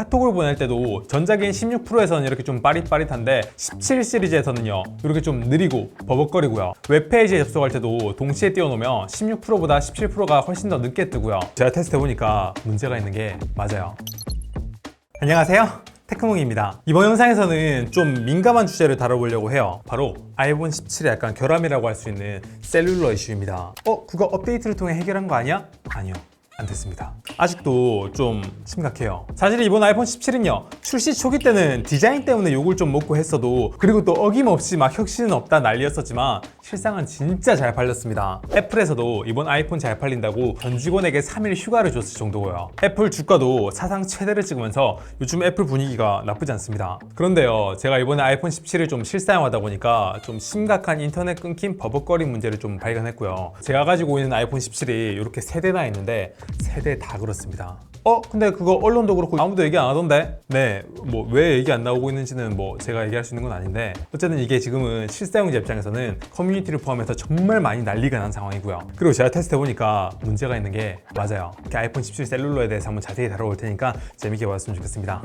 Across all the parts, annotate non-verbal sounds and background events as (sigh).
카톡을 보낼 때도 전작인 16%에서는 이렇게 좀 빠릿빠릿한데 17 시리즈에서는요 이렇게 좀 느리고 버벅거리고요. 웹페이지에 접속할 때도 동시에 띄워놓으면 16%보다 17%가 훨씬 더 늦게 뜨고요. 제가 테스트해보니까 문제가 있는 게 맞아요. 안녕하세요. 테크몽입니다. 이번 영상에서는 좀 민감한 주제를 다뤄보려고 해요. 바로 아이폰 17의 약간 결함이라고 할 수 있는 셀룰러 이슈입니다. 어? 그거 업데이트를 통해 해결한 거 아니야? 아니요 안 됐습니다. 아직도 좀 심각해요. 사실 이번 아이폰 17은요, 출시 초기 때는 디자인 때문에 욕을 좀 먹고 했어도, 그리고 또 어김없이 막 혁신은 없다 난리였었지만, 실상은 진짜 잘 팔렸습니다. 애플에서도 이번 아이폰 잘 팔린다고 전 직원에게 3일 휴가를 줬을 정도고요. 애플 주가도 사상 최대를 찍으면서 요즘 애플 분위기가 나쁘지 않습니다. 그런데요, 제가 이번에 아이폰 17을 좀 실사용하다 보니까 좀 심각한 인터넷 끊김 버벅거림 문제를 좀 발견했고요. 제가 가지고 있는 아이폰 17이 이렇게 세 대나 있는데 세대 다 그렇습니다. 어? 근데 그거 언론도 그렇고 아무도 얘기 안 하던데? 네, 뭐 왜 얘기 안 나오고 있는지는 뭐 제가 얘기할 수 있는 건 아닌데 어쨌든 이게 지금은 실사용자 입장에서는 커뮤니티를 포함해서 정말 많이 난리가 난 상황이고요. 그리고 제가 테스트 해보니까 문제가 있는 게 맞아요. 이렇게 아이폰 17 셀룰러에 대해서 한번 자세히 다뤄볼 테니까 재밌게 봤으면 좋겠습니다.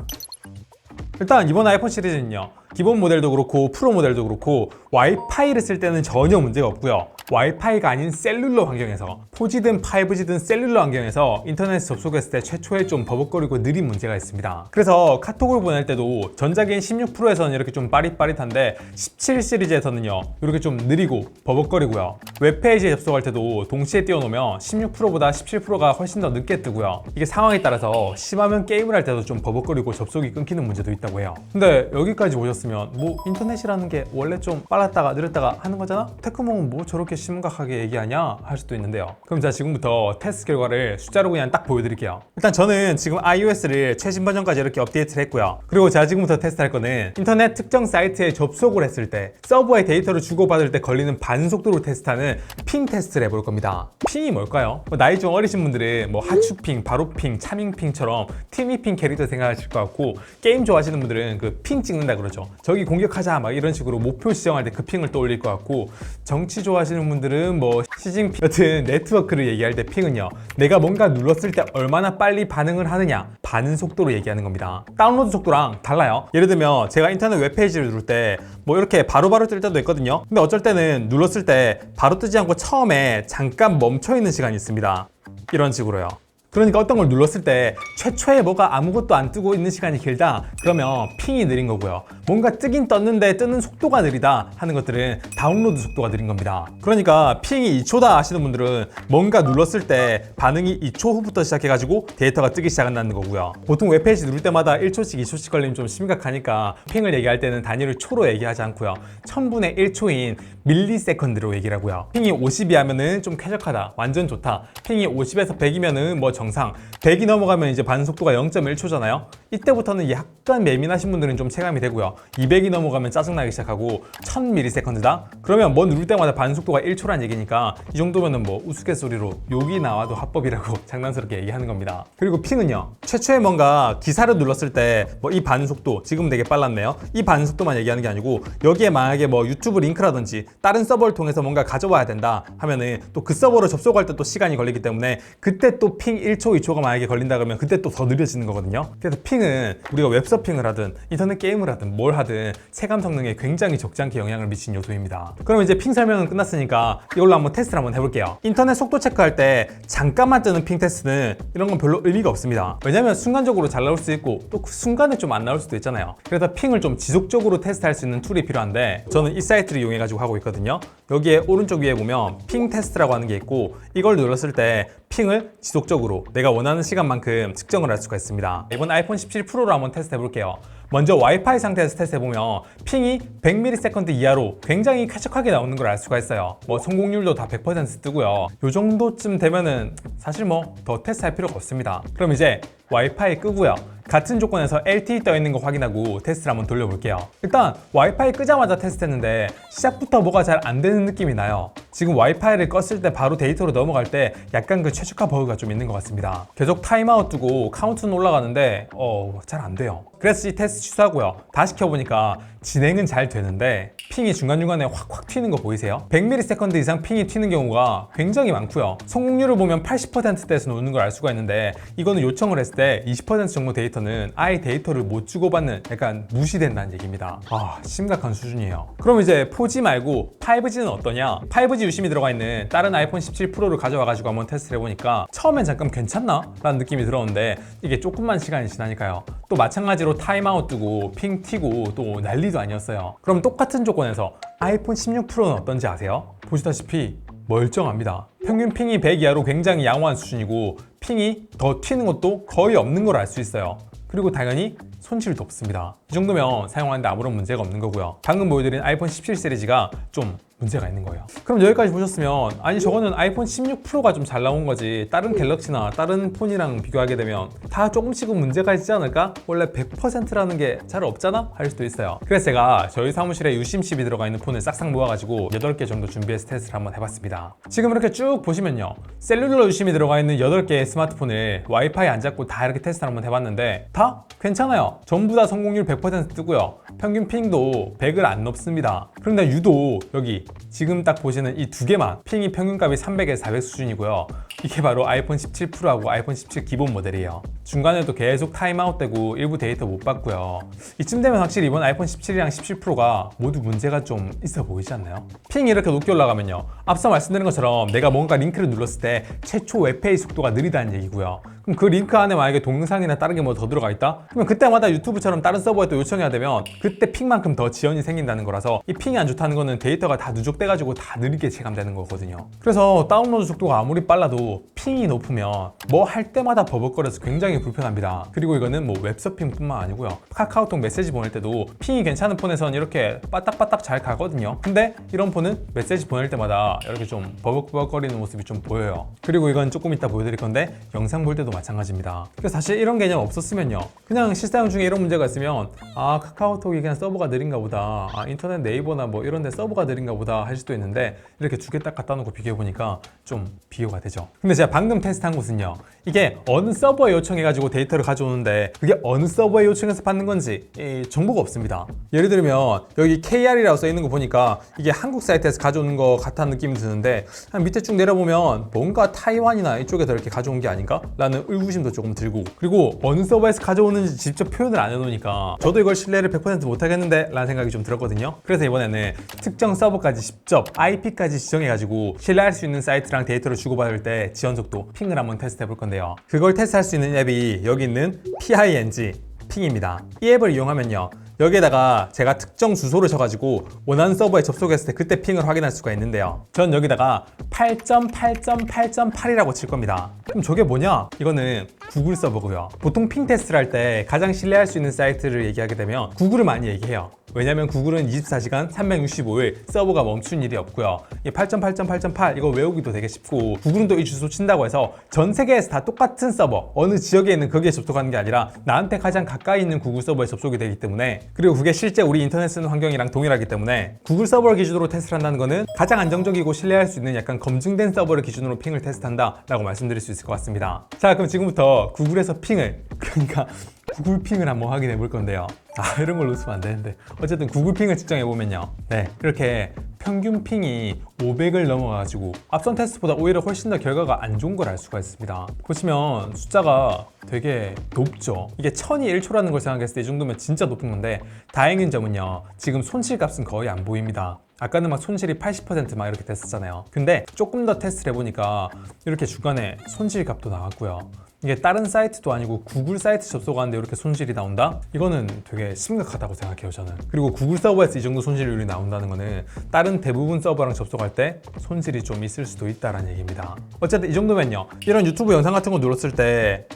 일단 이번 아이폰 시리즈는요 기본 모델도 그렇고 프로 모델도 그렇고 와이파이를 쓸 때는 전혀 문제가 없고요. 와이파이가 아닌 셀룰러 환경에서 4G든 5G든 셀룰러 환경에서 인터넷 접속했을 때 최초에 좀 버벅거리고 느린 문제가 있습니다. 그래서 카톡을 보낼 때도 전작인 16%에서는 이렇게 좀 빠릿빠릿한데 17 시리즈에서는요 이렇게 좀 느리고 버벅거리고요. 웹페이지에 접속할 때도 동시에 띄워놓으면 16%보다 17%가 훨씬 더 늦게 뜨고요. 이게 상황에 따라서 심하면 게임을 할 때도 좀 버벅거리고 접속이 끊기는 문제도 있다 고 해요. 근데 여기까지 오셨으면 뭐 인터넷이라는 게 원래 좀 빨랐다가 느렸다가 하는 거잖아? 테크몽은 뭐 저렇게 심각하게 얘기하냐 할 수도 있는데요. 그럼 자 지금부터 테스트 결과를 숫자로 그냥 딱 보여드릴게요. 일단 저는 지금 iOS를 최신 버전까지 이렇게 업데이트를 했고요. 그리고 제가 지금부터 테스트할 거는 인터넷 특정 사이트에 접속을 했을 때 서버에 데이터를 주고받을 때 걸리는 반속도로 테스트하는 핑 테스트를 해볼 겁니다. 핑이 뭘까요? 뭐 나이 좀 어리신 분들은 뭐 하추핑, 바로핑, 차밍핑처럼 티미핑 캐릭터 생각하실 것 같고 게임 좋아하시는 분들은 그 핑 찍는다 그러죠. 저기 공격하자 막 이런 식으로 목표 지정할 때 그 핑을 떠올릴 것 같고 정치 좋아하시는 분들은 뭐 시진핑 여튼 네트워크를 얘기할 때 핑은요. 내가 뭔가 눌렀을 때 얼마나 빨리 반응을 하느냐 반응 속도로 얘기하는 겁니다. 다운로드 속도랑 달라요. 예를 들면 제가 인터넷 웹페이지를 누를 때 뭐 이렇게 바로바로 뜰 때도 있거든요. 근데 어쩔 때는 눌렀을 때 바로 뜨지 않고 처음에 잠깐 멈춰 있는 시간이 있습니다. 이런 식으로요 그러니까 어떤 걸 눌렀을 때 최초에 뭐가 아무것도 안 뜨고 있는 시간이 길다. 그러면 핑이 느린 거고요. 뭔가 뜨긴 떴는데 뜨는 속도가 느리다 하는 것들은 다운로드 속도가 느린 겁니다. 그러니까 핑이 2초다 하시는 분들은 뭔가 눌렀을 때 반응이 2초 후부터 시작해가지고 데이터가 뜨기 시작한다는 거고요. 보통 웹페이지 누를 때마다 1초씩 2초씩 걸리면 좀 심각하니까 핑을 얘기할 때는 단위를 초로 얘기하지 않고요. 1000분의 1초인 밀리세컨드로 얘기를 하고요. 핑이 50이 하면은 좀 쾌적하다 완전 좋다. 핑이 50에서 100이면은 뭐 정 상. 100이 넘어가면 이제 반속도가 0.1초잖아요. 이때부터는 약간 예민하신 분들은 좀 체감이 되고요. 200이 넘어가면 짜증나기 시작하고 1000ms다? 그러면 뭐 누를 때마다 반속도가 1초란 얘기니까 이 정도면은 뭐 우스갯소리로 욕이 나와도 합법이라고 (laughs) 장난스럽게 얘기하는 겁니다. 그리고 핑은요. 최초에 뭔가 기사를 눌렀을 때 뭐 이 반속도 지금 되게 빨랐네요. 이 반속도만 얘기하는 게 아니고 여기에 만약에 뭐 유튜브 링크라든지 다른 서버를 통해서 뭔가 가져와야 된다 하면은 또 그 서버로 접속할 때 또 시간이 걸리기 때문에 그때 또 핑 1초 2초가 만약에 걸린다 그러면 그때 또 더 느려지는 거거든요. 그래서 핑은 우리가 웹서핑을 하든 인터넷 게임을 하든 뭘 하든 체감 성능에 굉장히 적지 않게 영향을 미치는 요소입니다. 그럼 이제 핑 설명은 끝났으니까 이걸로 한번 테스트를 한번 해볼게요. 인터넷 속도 체크할 때 잠깐만 뜨는 핑 테스트는 이런 건 별로 의미가 없습니다. 왜냐면 순간적으로 잘 나올 수도 있고 또 그 순간에 좀 안 나올 수도 있잖아요. 그래서 핑을 좀 지속적으로 테스트할 수 있는 툴이 필요한데 저는 이 사이트를 이용해 가지고 하고 있거든요. 여기에 오른쪽 위에 보면 핑 테스트라고 하는 게 있고 이걸 눌렀을 때 핑을 지속적으로 내가 원하는 시간만큼 측정을 할 수가 있습니다. 이번 아이폰 17 프로로 한번 테스트 해볼게요 먼저 와이파이 상태에서 테스트 해보면 핑이 100ms 이하로 굉장히 쾌적하게 나오는 걸 알 수가 있어요. 뭐 성공률도 다 100% 뜨고요. 요 정도쯤 되면은 사실 뭐 더 테스트 할 필요가 없습니다. 그럼 이제 와이파이 끄고요. 같은 조건에서 LTE 떠 있는 거 확인하고 테스트를 한번 돌려볼게요. 일단 와이파이 끄자마자 테스트했는데 시작부터 뭐가 잘 안 되는 느낌이 나요. 지금 와이파이를 껐을 때 바로 데이터로 넘어갈 때 약간 그 최적화 버그가 좀 있는 것 같습니다. 계속 타임아웃 두고 카운트는 올라가는데 어 잘 안 돼요 그래서 이 테스트 취소하고요. 다시 켜보니까 진행은 잘 되는데 핑이 중간중간에 확확 튀는 거 보이세요? 100ms 이상 핑이 튀는 경우가 굉장히 많고요. 성공률을 보면 80%대에서 노는 걸 알 수가 있는데 이거는 요청을 했을 때 20% 정도 데이터는 아예 데이터를 못 주고받는 약간 무시된다는 얘기입니다. 아 심각한 수준이에요. 그럼 이제 4G 말고 5G는 어떠냐? 5G 유심이 들어가 있는 다른 아이폰 17 프로를 가져와가지고 한번 테스트를 해보니까 처음엔 잠깐 괜찮나? 라는 느낌이 들었는데 이게 조금만 시간이 지나니까요. 또 마찬가지로 타임아웃 뜨고 핑 튀고 또 난리 도 아니었어요. 그럼 똑같은 조건에서 아이폰 16 프로는 어떤지 아세요? 보시다시피 멀쩡합니다. 평균 핑이 100 이하로 굉장히 양호한 수준이고 핑이 더 튀는 것도 거의 없는 걸 알 수 있어요. 그리고 당연히 손실도 없습니다. 이 정도면 사용하는데 아무런 문제가 없는 거고요. 방금 보여드린 아이폰 17 시리즈가 좀 문제가 있는 거예요. 그럼 여기까지 보셨으면 아니 저거는 아이폰 16 프로가 좀 잘 나온 거지 다른 갤럭시나 다른 폰이랑 비교하게 되면 다 조금씩은 문제가 있지 않을까? 원래 100%라는 게 잘 없잖아? 할 수도 있어요. 그래서 제가 저희 사무실에 유심 칩이 들어가 있는 폰을 싹싹 모아가지고 8개 정도 준비해서 테스트를 한번 해봤습니다. 지금 이렇게 쭉 보시면요. 셀룰러 유심이 들어가 있는 8개의 스마트폰을 와이파이 안 잡고 다 이렇게 테스트를 한번 해봤는데 다 괜찮아요. 전부 다 성공률 100% 뜨고요. 평균 핑도 100을 안 넘습니다. 그런데 유독 여기 지금 딱 보시는 이 두 개만 핑이 평균값이 300에서 400 수준이고요. 이게 바로 아이폰 17 프로하고 아이폰 17 기본 모델이에요. 중간에도 계속 타임아웃 되고 일부 데이터 못 받고요. 이쯤 되면 확실히 이번 아이폰 17이랑 17 프로가 모두 문제가 좀 있어 보이지 않나요? 핑이 이렇게 높게 올라가면요. 앞서 말씀드린 것처럼 내가 뭔가 링크를 눌렀을 때 최초 웹페이지 속도가 느리다는 얘기고요. 그럼 그 링크 안에 만약에 동영상이나 다른 게 뭐 더 들어가 있다? 그러면 그때마다 유튜브처럼 다른 서버에 또 요청해야 되면 그때 핑만큼 더 지연이 생긴다는 거라서 이 핑이 안 좋다는 거는 데이터가 다 누적돼가지고 다 느리게 체감되는 거거든요. 그래서 다운로드 속도가 아무리 빨라도 핑이 높으면 뭐 할 때마다 버벅거려서 굉장히 불편합니다. 그리고 이거는 뭐 웹서핑 뿐만 아니고요. 카카오톡 메시지 보낼 때도 핑이 괜찮은 폰에서는 이렇게 빠딱빠딱 잘 가거든요. 근데 이런 폰은 메시지 보낼 때마다 이렇게 좀 버벅버벅거리는 모습이 좀 보여요. 그리고 이건 조금 이따 보여드릴 건데 영상 볼 때도 마찬가지입니다. 그래서 사실 이런 개념 없었으면요. 그냥 실사용 중에 이런 문제가 있으면 아 카카오톡이 그냥 서버가 느린가 보다. 아 인터넷 네이버나 뭐 이런 데 서버가 느린가 보다 할 수도 있는데 이렇게 두 개 딱 갖다 놓고 비교해 보니까 좀 비교가 되죠. 근데 제가 방금 테스트한 곳은요. 이게 어느 서버에 요청해가지고 데이터를 가져오는데 그게 어느 서버에 요청해서 받는 건지 이 정보가 없습니다. 예를 들면 여기 KR이라고 써 있는 거 보니까 이게 한국 사이트에서 가져오는 거 같다는 느낌이 드는데 한 밑에 쭉 내려보면 뭔가 타이완이나 이쪽에서 이렇게 가져온 게 아닌가? 라는 의구심도 조금 들고 그리고 어느 서버에서 가져오는지 직접 표현을 안 해놓으니까 저도 이걸 신뢰를 100% 못하겠는데 라는 생각이 좀 들었거든요. 그래서 이번에는 특정 서버까지 직접 IP까지 지정해가지고 신뢰할 수 있는 사이트랑 데이터를 주고받을 때 지연 속도 핑을 한번 테스트 해 볼 건데요. 그걸 테스트할 수 있는 앱이 여기 있는 PING 핑입니다. 이 앱을 이용하면요. 여기에다가 제가 특정 주소를 쳐가지고 원하는 서버에 접속했을 때 그때 핑을 확인할 수가 있는데요. 전 여기다가 8.8.8.8이라고 칠 겁니다. 그럼 저게 뭐냐? 이거는 구글 서버고요. 보통 핑 테스트를 할 때 가장 신뢰할 수 있는 사이트를 얘기하게 되면 구글을 많이 얘기해요. 왜냐면 구글은 24시간 365일 서버가 멈춘 일이 없고요. 이8.8.8.8 이거 외우기도 되게 쉽고 구글은 또 이 주소 친다고 해서 전 세계에서 다 똑같은 서버 어느 지역에 있는 거기에 접속하는 게 아니라 나한테 가장 가까이 있는 구글 서버에 접속이 되기 때문에 그리고 그게 실제 우리 인터넷 쓰는 환경이랑 동일하기 때문에 구글 서버를 기준으로 테스트를 한다는 거는 가장 안정적이고 신뢰할 수 있는 약간 검증된 서버를 기준으로 핑을 테스트한다 라고 말씀드릴 수 있을 것 같습니다. 자 그럼 지금부터 구글에서 핑을 (laughs) 그러니까 구글 핑을 한번 확인해 볼 건데요. 아 이런 걸 웃으면 안 되는데 어쨌든 구글 핑을 측정해 보면요. 네 이렇게 평균 핑이 500을 넘어가지고 앞선 테스트보다 오히려 훨씬 더 결과가 안 좋은 걸 알 수가 있습니다. 보시면 숫자가 되게 높죠. 이게 1000이 1초라는 걸 생각했을 때 이 정도면 진짜 높은 건데 다행인 점은요. 지금 손실 값은 거의 안 보입니다. 아까는 막 손실이 80%막 이렇게 됐었잖아요. 근데 조금 더 테스트를 해보니까 이렇게 중간에 손실 값도 나왔고요. 이게 다른 사이트도 아니고 구글 사이트 접속하는데 이렇게 손실이 나온다? 이거는 되게 심각하다고 생각해요 저는 그리고 구글 서버에서 이 정도 손실률이 나온다는 거는 다른 대부분 서버랑 접속할 때 손실이 좀 있을 수도 있다는 얘기입니다 어쨌든 이 정도면요 이런 유튜브 영상 같은 거 눌렀을 때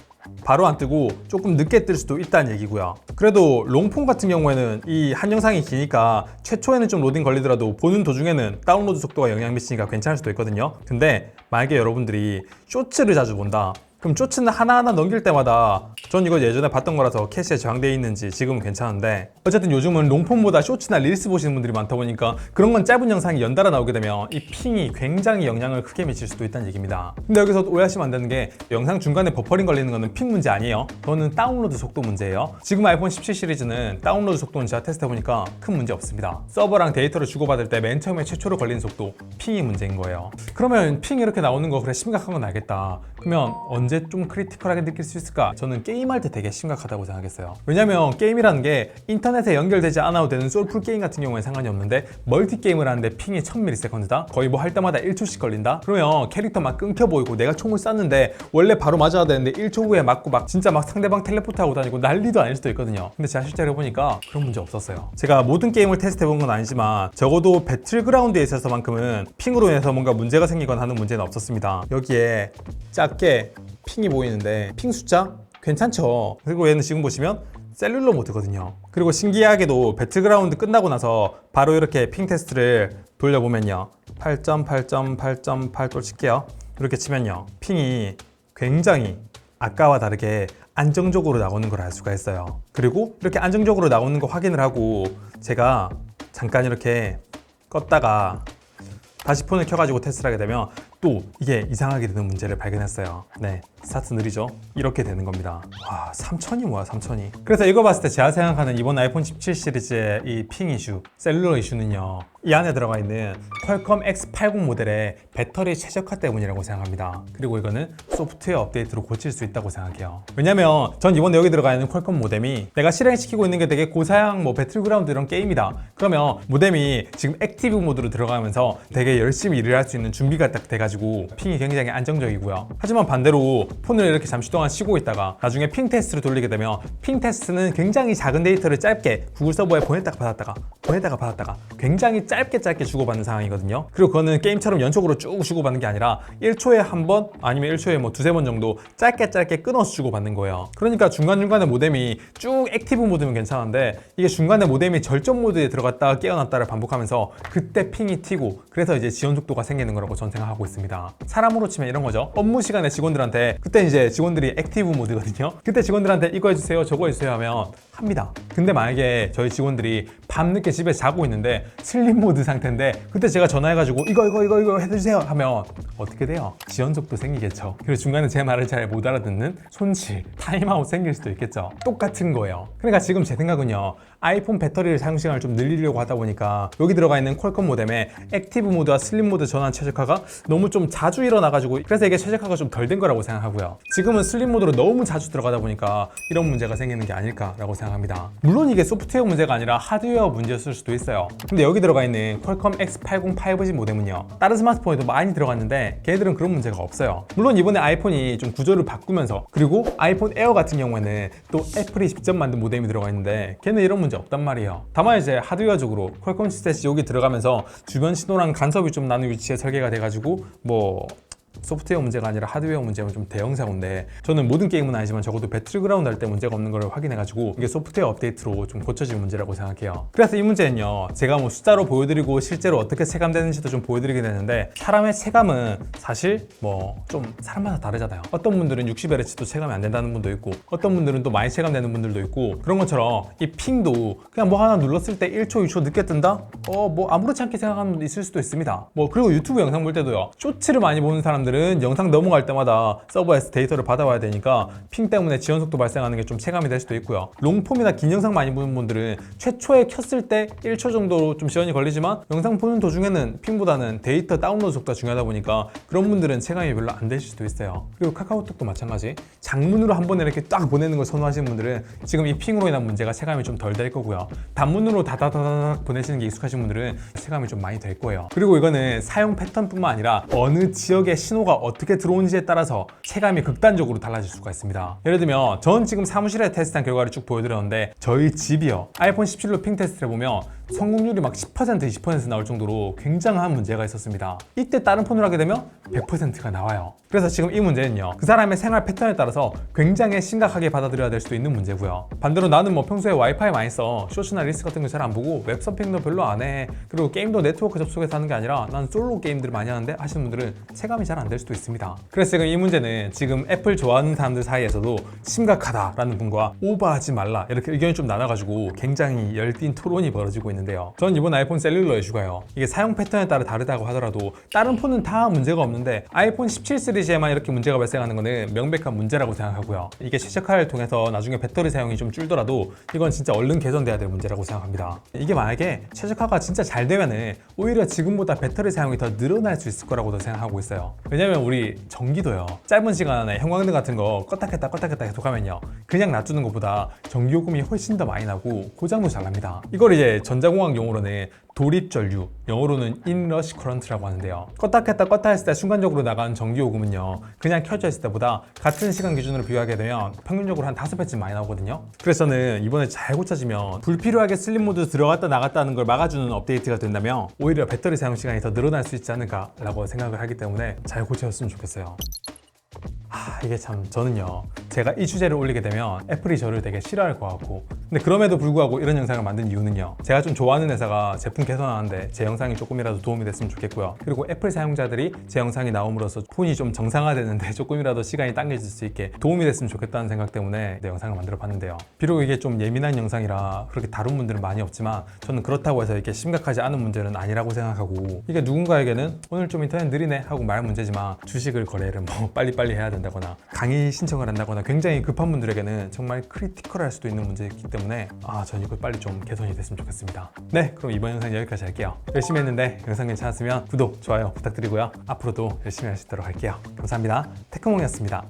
바로 안 뜨고 조금 늦게 뜰 수도 있다는 얘기고요. 그래도 롱폼 같은 경우에는 이 한 영상이 기니까 최초에는 좀 로딩 걸리더라도 보는 도중에는 다운로드 속도가 영향 미치니까 괜찮을 수도 있거든요. 근데 만약에 여러분들이 쇼츠를 자주 본다. 그럼 쇼츠는 하나하나 넘길 때마다 전 이거 예전에 봤던 거라서 캐시에 저장되어 있는지 지금은 괜찮은데 어쨌든 요즘은 롱폼보다 쇼츠나 릴스 보시는 분들이 많다 보니까 그런 건 짧은 영상이 연달아 나오게 되면 이 핑이 굉장히 영향을 크게 미칠 수도 있다는 얘기입니다. 근데 여기서 오해하시면 안 되는 게 영상 중간에 버퍼링 걸리는 거는 핑 문제 아니에요. 그거는 다운로드 속도 문제예요. 지금 아이폰 17 시리즈는 다운로드 속도는 제가 테스트 해보니까 큰 문제 없습니다. 서버랑 데이터를 주고받을 때 맨 처음에 최초로 걸리는 속도 핑이 문제인 거예요. 그러면 핑 이렇게 나오는 거 그래 심각한 건 알겠다. 그러면 언제 좀 크리티컬하게 느낄 수 있을까? 저는 게임할 때 되게 심각하다고 생각했어요. 왜냐면 게임이라는 게 인터넷에 연결되지 않아도 되는 솔풀 게임 같은 경우에 상관이 없는데 멀티 게임을 하는데 핑이 1000ms다? 거의 뭐 할 때마다 1초씩 걸린다? 그러면 캐릭터 막 끊겨 보이고 내가 총을 쐈는데 원래 바로 맞아야 되는데 1초 후에 맞고 막 진짜 막 상대방 텔레포트 하고 다니고 난리도 아닐 수도 있거든요. 근데 제가 실제로 해보니까 그런 문제 없었어요. 제가 모든 게임을 테스트 해 본 건 아니지만 적어도 배틀그라운드에 있어서만큼은 핑으로 인해서 뭔가 문제가 생기거나 하는 문제는 없었습니다. 여기에 작게 핑이 보이는데 핑 숫자 괜찮죠? 그리고 얘는 지금 보시면 셀룰러 모드거든요. 그리고 신기하게도 배틀그라운드 끝나고 나서 바로 이렇게 핑 테스트를 돌려보면요. 8.8.8.8또 칠게요. 이렇게 치면요. 핑이 굉장히 아까와 다르게 안정적으로 나오는 걸 알 수가 있어요. 그리고 이렇게 안정적으로 나오는 거 확인을 하고 제가 잠깐 이렇게 껐다가 다시 폰을 켜가지고 테스트를 하게 되면 또 이게 이상하게 되는 문제를 발견했어요. 네, 스타트 느리죠? 이렇게 되는 겁니다. 와, 3000이 뭐야, 3000이. 그래서 이거 봤을 때 제가 생각하는 이번 아이폰 17 시리즈의 이 핑 이슈, 셀룰러 이슈는요. 이 안에 들어가 있는 퀄컴 X80 모델의 배터리 최적화 때문이라고 생각합니다. 그리고 이거는 소프트웨어 업데이트로 고칠 수 있다고 생각해요. 왜냐면 전 이번에 여기 들어가 있는 퀄컴 모뎀이 내가 실행시키고 있는 게 되게 고사양 뭐 배틀그라운드 이런 게임이다. 그러면 모뎀이 지금 액티브 모드로 들어가면서 되게 열심히 일을 할 수 있는 준비가 딱 돼가지고 핑이 굉장히 안정적이고요. 하지만 반대로 폰을 이렇게 잠시 동안 쉬고 있다가 나중에 핑 테스트를 돌리게 되면 핑 테스트는 굉장히 작은 데이터를 짧게 구글 서버에 보냈다가 받았다가 보냈다가 받았다가 굉장히 짧게 짧게 주고받는 상황이거든요. 그리고 그거는 게임처럼 연속으로 쭉 주고받는 게 아니라 1초에 한 번 아니면 1초에 뭐 두세 번 정도 짧게 짧게 끊어서 주고받는 거예요. 그러니까 중간중간에 모뎀이 쭉 액티브 모드면 괜찮은데 이게 중간에 모뎀이 절전 모드에 들어갔다가 깨어났다를 반복하면서 그때 핑이 튀고 그래서 이제 지연 속도가 생기는 거라고 전 생각하고 있습니다. 사람으로 치면 이런 거죠. 업무 시간에 직원들한테 그때 이제 직원들이 액티브 모드거든요. 그때 직원들한테 이거 해주세요, 저거 해주세요 하면 합니다. 근데 만약에 저희 직원들이 밤늦게 집에 자고 있는데 슬림 모드 상태인데 그때 제가 전화해가지고 이거 이거 이거 이거 해주세요 하면 어떻게 돼요? 지연속도 생기겠죠. 그리고 중간에 제 말을 잘 못 알아듣는 손실, 타임아웃 생길 수도 있겠죠. 똑같은 거예요. 그러니까 지금 제 생각은요. 아이폰 배터리를 사용 시간을 좀 늘리려고 하다 보니까 여기 들어가 있는 퀄컴 모뎀에 액티브 모드와 슬림 모드 전환 최적화가 너무 좀 자주 일어나가지고 그래서 이게 최적화가 좀 덜 된 거라고 생각하고요. 지금은 슬림 모드로 너무 자주 들어가다 보니까 이런 문제가 생기는 게 아닐까라고 생각합니다. 물론 이게 소프트웨어 문제가 아니라 하드웨어 문제였을 수도 있어요. 근데 여기 들어가 있는 퀄컴 X80 5G 모뎀은요. 다른 스마트폰에도 많이 들어갔는데 걔네들은 그런 문제가 없어요. 물론 이번에 아이폰이 좀 구조를 바꾸면서 그리고 아이폰 에어 같은 경우에는 또 애플이 직접 만든 모뎀이 들어가 있는데 걔는 이런 문제 없단 말이에요. 다만 이제 하드웨어적으로 퀄컴 칩셋이 여기 들어가면서 주변 신호랑 간섭이 좀 나는 위치에 설계가 돼가지고 뭐 소프트웨어 문제가 아니라 하드웨어 문제면 좀 대형 사고인데 저는 모든 게임은 아니지만 적어도 배틀그라운드 할 때 문제가 없는 걸 확인해가지고 이게 소프트웨어 업데이트로 좀 고쳐질 문제라고 생각해요. 그래서 이 문제는요 제가 뭐 숫자로 보여드리고 실제로 어떻게 체감되는지도 좀 보여드리게 되는데 사람의 체감은 사실 뭐 좀 사람마다 다르잖아요. 어떤 분들은 60Hz도 체감이 안 된다는 분도 있고 어떤 분들은 또 많이 체감되는 분들도 있고 그런 것처럼 이 핑도 그냥 뭐 하나 눌렀을 때 1초, 2초 늦게 뜬다? 어 뭐 아무렇지 않게 생각하는 분도 있을 수도 있습니다. 뭐 그리고 유튜브 영상 볼 때도요 쇼츠를 많이 보는 사람들 은 영상 넘어갈 때마다 서버에서 데이터를 받아와야 되니까 핑 때문에 지연 속도 발생하는 게 좀 체감이 될 수도 있고요. 롱폼이나 긴 영상 많이 보는 분들은 최초에 켰을 때 1초 정도로 좀 지연이 걸리지만 영상 보는 도중에는 핑보다는 데이터 다운로드 속도가 중요하다 보니까 그런 분들은 체감이 별로 안 되실 수도 있어요. 그리고 카카오톡도 마찬가지. 장문으로 한 번에 이렇게 딱 보내는 걸 선호하시는 분들은 지금 이 핑으로 인한 문제가 체감이 좀 덜 될 거고요. 단문으로 다다다닥 보내시는 게 익숙하신 분들은 체감이 좀 많이 될 거예요. 그리고 이거는 사용 패턴뿐만 아니라 어느 지역의 신호 가 어떻게 들어오는지에 따라서 체감이 극단적으로 달라질 수가 있습니다. 예를 들면 전 지금 사무실에 테스트한 결과를 쭉 보여드렸는데 저희 집이요. 아이폰 17로 핑 테스트를 해보면 성공률이 막 10% 20% 나올 정도로 굉장한 문제가 있었습니다. 이때 다른 폰을 하게 되면 100%가 나와요. 그래서 지금 이 문제는요. 그 사람의 생활 패턴에 따라서 굉장히 심각하게 받아들여야 될 수도 있는 문제고요. 반대로 나는 뭐 평소에 와이파이 많이 써. 쇼츠나 릴스 같은 거 잘 안 보고 웹 서핑도 별로 안 해. 그리고 게임도 네트워크 접속해서 하는 게 아니라 난 솔로 게임들을 많이 하는데 하시는 분들은 체감이 잘 안 될 수도 있습니다. 그래서 지금 이 문제는 지금 애플 좋아하는 사람들 사이에서도 심각하다라는 분과 오버하지 말라 이렇게 의견이 좀 나눠가지고 굉장히 열띤 토론이 벌어지고 있는 데요. 전 이번 아이폰 셀룰러 이슈가요. 이게 사용 패턴에 따라 다르다고 하더라도 다른 폰은 다 문제가 없는데 아이폰 17 시리즈에만 이렇게 문제가 발생하는 거는 명백한 문제라고 생각하고요. 이게 최적화를 통해서 나중에 배터리 사용이 좀 줄더라도 이건 진짜 얼른 개선돼야 될 문제라고 생각합니다. 이게 만약에 최적화가 진짜 잘 되면은 오히려 지금보다 배터리 사용이 더 늘어날 수 있을 거라고도 생각하고 있어요. 왜냐면 우리 전기도요. 짧은 시간 안에 형광등 같은 거 껐다 켰다 껐다 켰다 계속 하면요. 그냥 놔두는 것보다 전기요금이 훨씬 더 많이 나고 고장도 잘 납니다. 이걸 이제 전자 공학 용어로는 도립전류, 영어로는 inrush current라고 하는데요. 껐다 켰다 껐다 했을 때 순간적으로 나가는 전기요금은요. 그냥 켜져 있을 때보다 같은 시간 기준으로 비교하게 되면 평균적으로 한 5배쯤 많이 나오거든요. 그래서 저는 이번에 잘 고쳐지면 불필요하게 슬립 모드 들어갔다 나갔다는 걸 막아주는 업데이트가 된다면 오히려 배터리 사용 시간이 더 늘어날 수 있지 않을까라고 생각을 하기 때문에 잘 고쳐졌으면 좋겠어요. 아, 이게 참 저는요 제가 이 주제를 올리게 되면 애플이 저를 되게 싫어할 것 같고. 근데 그럼에도 불구하고 이런 영상을 만든 이유는요 제가 좀 좋아하는 회사가 제품 개선하는데 제 영상이 조금이라도 도움이 됐으면 좋겠고요. 그리고 애플 사용자들이 제 영상이 나옴으로써 폰이 좀 정상화되는데 (laughs) 조금이라도 시간이 당겨질 수 있게 도움이 됐으면 좋겠다는 생각 때문에 내 영상을 만들어 봤는데요. 비록 이게 좀 예민한 영상이라 그렇게 다룬 분들은 많이 없지만 저는 그렇다고 해서 이렇게 심각하지 않은 문제는 아니라고 생각하고 이게 누군가에게는 오늘 좀 인터넷 느리네 하고 말 문제지만 주식을 거래를 뭐 (laughs) 빨리빨리 해야 된다 거나 강의 신청을 한다거나 굉장히 급한 분들에게는 정말 크리티컬할 수도 있는 문제이기 때문에 아 전 이걸 빨리 좀 개선이 됐으면 좋겠습니다. 네 그럼 이번 영상 여기까지 할게요. 열심히 했는데 영상 괜찮았으면 구독 좋아요 부탁드리고요. 앞으로도 열심히 있도록 할게요. 감사합니다. 테크몽이었습니다